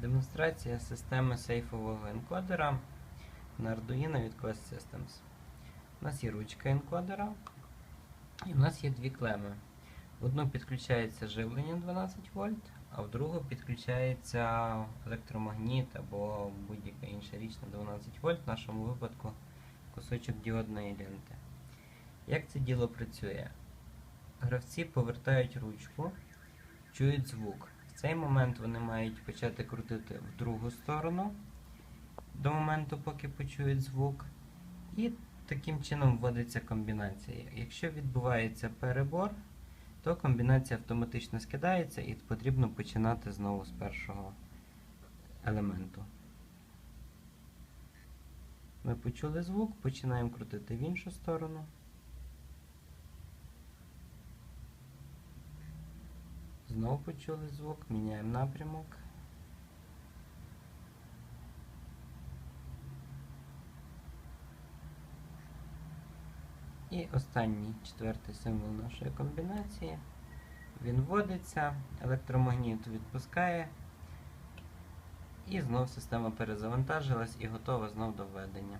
Демонстрація системи сейфового енкодера на Arduino від Quest Systems. У нас є ручка енкодера і в нас є дві клеми. В одну підключається живлення 12 вольт, а в другу підключається електромагніт або будь-яка інша річ на 12 вольт, в нашому випадку кусочок діодної ленти. Як це діло працює? Гравці повертають ручку, чують звук. Цей момент вони мають почати крутити в другу сторону до моменту, поки почують звук. І таким чином вводиться комбінація. Якщо відбувається перебор, то комбінація автоматично скидається і потрібно починати знову з першого елементу. Ми почули звук, починаємо крутити в іншу сторону. Знову почули звук, міняємо напрямок. І останній четвертий символ нашої комбінації. Він вводиться, електромагніт відпускає, і знов система перезавантажилась і готова знов до введення.